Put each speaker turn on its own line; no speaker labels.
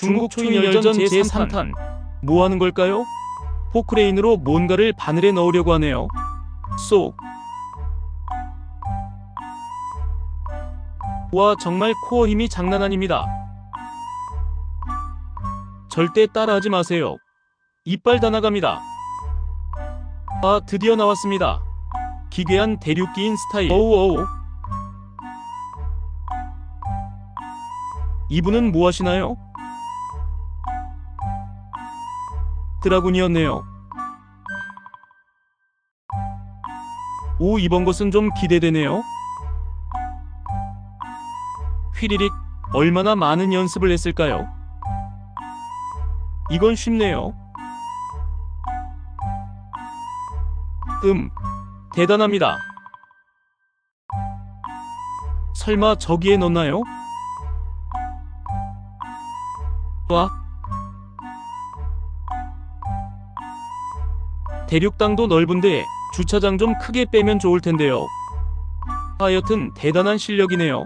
중국 초인열전 제3탄. 뭐 하는 걸까요? 포크레인으로 뭔가를 바늘에 넣으려고 하네요. 쏙. 와, 정말 코어 힘이 장난 아닙니다. 절대 따라하지 마세요. 이빨 다 나갑니다. 아, 드디어 나왔습니다. 기괴한 대륙기인 스타일. 어우, 어우. 이분은 뭐 하시나요? 드라군이었네요. 오, 이번 것은 좀 기대되네요. 휘리릭, 얼마나 많은 연습을 했을까요? 이건 쉽네요. 음, 대단합니다. 설마 저기에 넣나요? 와. 대륙당도 넓은데 주차장 좀 크게 빼면 좋을 텐데요. 하여튼 대단한 실력이네요.